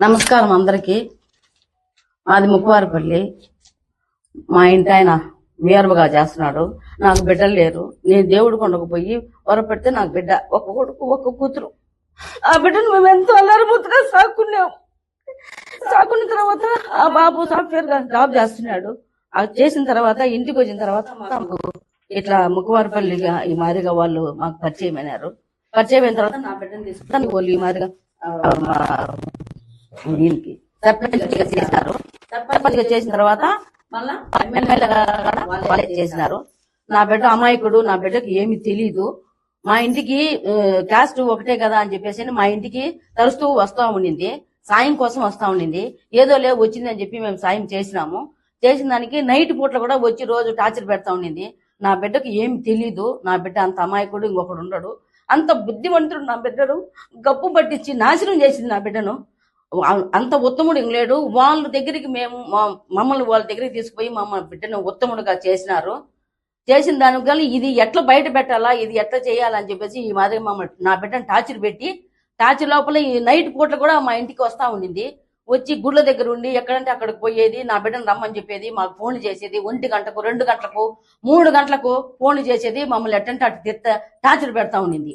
నమస్కారం అందరికి. మాది ముక్కువారిపల్లి మా ఇంటి ఆయన వీరబగా చేస్తున్నాడు. నాకు బిడ్డలు లేరు. నేను దేవుడు కొండకు పోయి వరపెడితే నాకు బిడ్డ ఒక కొడుకు ఒక కూతురు. ఆ బిడ్డను మేము ఎంతో అల్లరిముద్దుగా సాకున్నాం. సాకున్న తర్వాత ఆ బాబు సాఫ్ట్వేర్ జాబ్ చేస్తున్నాడు. అది చేసిన తర్వాత ఇంటికి వచ్చిన తర్వాత మాకు ఇట్లా ముక్కువారిపల్లిగా ఈ మాదిరిగా వాళ్ళు మాకు పరిచయం అయినారు. పరిచయం అయిన తర్వాత నా బిడ్డను తీసుకుని వాళ్ళు ఈ మాదిరిగా దీనికి సర్పంచ్ చేసినారు. సర్పంచ్ చేసిన తర్వాత మళ్ళా వాళ్ళే చేసినారు. నా బిడ్డ అమాయకుడు నా బిడ్డకి ఏమి తెలీదు. మా ఇంటికి కాస్ట్ క్యాస్ట్ ఒకటే కదా అని చెప్పేసి మా ఇంటికి తరుస్తూ వస్తా ఉండింది. సాయం కోసం వస్తా ఉండింది. ఏదో లేవు వచ్చింది అని చెప్పి మేము సాయం చేసినాము. చేసిన దానికి నైట్ పూట్ల కూడా వచ్చి రోజు టార్చర్ పెడతా ఉండింది. నా బిడ్డకు ఏమి తెలీదు. నా బిడ్డ అంత అమాయకుడు ఇంకొకడు ఉండడు. అంత బుద్ధిమంతుడు నా బిడ్డను గప్పు పట్టించి నాశనం చేసింది నా బిడ్డను. అంత ఉత్తముడు లేడు. వాళ్ళ దగ్గరికి మేము మమ్మల్ని వాళ్ళ దగ్గరికి తీసుకుపోయి మమ్మల్ని బిడ్డను ఉత్తముడుగా చేసినారు. చేసిన దానికి వల్ల ఇది ఎట్లా బయట పెట్టాలా ఇది ఎట్లా చేయాలని చెప్పేసి ఈ మాదిరి మమ్మల్ని నా బిడ్డను టార్చర్ పెట్టి టార్చర్ లోపల ఈ నైట్ పూట కూడా మా ఇంటికి వస్తా ఉండింది. వచ్చి గుళ్ళ దగ్గర ఉండి ఎక్కడంటే అక్కడికి పోయేది నా బిడ్డను రమ్మని చెప్పేది మాకు ఫోన్ చేసేది ఒంటి గంటకు రెండు గంటలకు మూడు గంటలకు ఫోన్ చేసేది మమ్మల్ని ఎట్టంటే అటు తిత్త టార్చర్ పెడతా ఉండింది.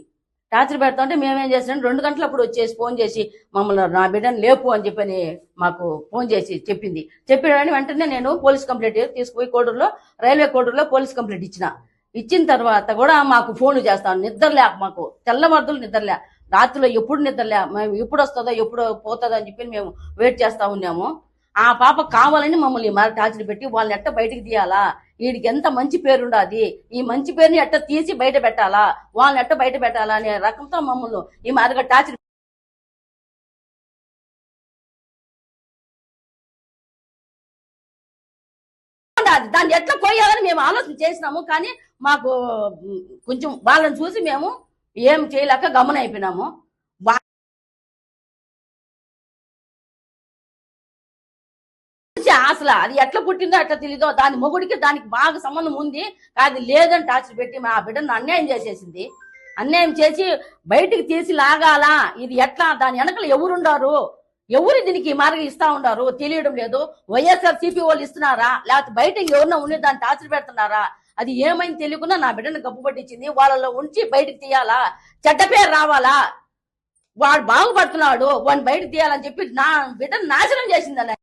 టార్చర్ పెడతా ఉంటే మేమేం చేసినాం రెండు గంటలప్పుడు వచ్చేసి ఫోన్ చేసి మమ్మల్ని నా బిడ్డను లేపు అని చెప్పని మాకు ఫోన్ చేసి చెప్పింది. చెప్పిన వెంటనే నేను పోలీస్ కంప్లైంట్ తీసుకుపోయి కోడూరులో రైల్వే కోడూరులో పోలీస్ కంప్లైంట్ ఇచ్చిన. ఇచ్చిన తర్వాత కూడా మాకు ఫోన్ చేస్తాను. నిద్రలే మాకు తెల్లవారుదులు నిద్రలే రాత్రిలో ఎప్పుడు నిద్రలే మేము ఎప్పుడు వస్తుందో ఎప్పుడు పోతుందో అని చెప్పి మేము వెయిట్ చేస్తా ఉన్నాము. ఆ పాప కావాలని మమ్మల్ని మరి టార్చర్ పెట్టి వాళ్ళని ఎట్ట బయటకు తీయాలా? వీడికి ఎంత మంచి పేరు ఉండాది ఈ మంచి పేరుని ఎట్ట తీసి బయట పెట్టాలా? వాళ్ళని ఎట్ట బయట పెట్టాలా అనే రకంతో మమ్మల్ని ఈ మాదిరిగా టార్చర్ దాన్ని ఎట్లా పోయాలని మేము ఆలోచన చేసినాము కానీ మాకు కొంచెం వాళ్ళని చూసి మేము ఏం చేయలేక గమనైపోయినాము అసలు అది ఎట్లా పుట్టిందో అట్లా తెలీదో దాని మొగుడికి దానికి బాగా సంబంధం ఉంది. అది లేదని టార్చర్ పెట్టి మా బిడ్డను అన్యాయం చేసేసింది. అన్యాయం చేసి బయటికి తీసి లాగాలా? ఇది ఎట్లా? దాని వెనకలు ఎవరుండారు? ఎవరు దీనికి ఈ మార్గం ఇస్తా ఉండారు? తెలియడం లేదు. వైఎస్ఆర్ సిపి వాళ్ళు ఇస్తున్నారా? లేకపోతే బయట ఎవరన్నా ఉండి దాన్ని టార్చర్ పెడుతున్నారా? అది ఏమైంది తెలియకుండా నా బిడ్డను గబ్బు పట్టించింది. వాళ్ళలో ఉంచి బయటకు తీయాలా? చెడ్డ పేరు రావాలా? వాడు బాగుపడుతున్నాడు. వాడిని బయటకు తీయాలని చెప్పి నా బిడ్డను నాశనం చేసిందన్న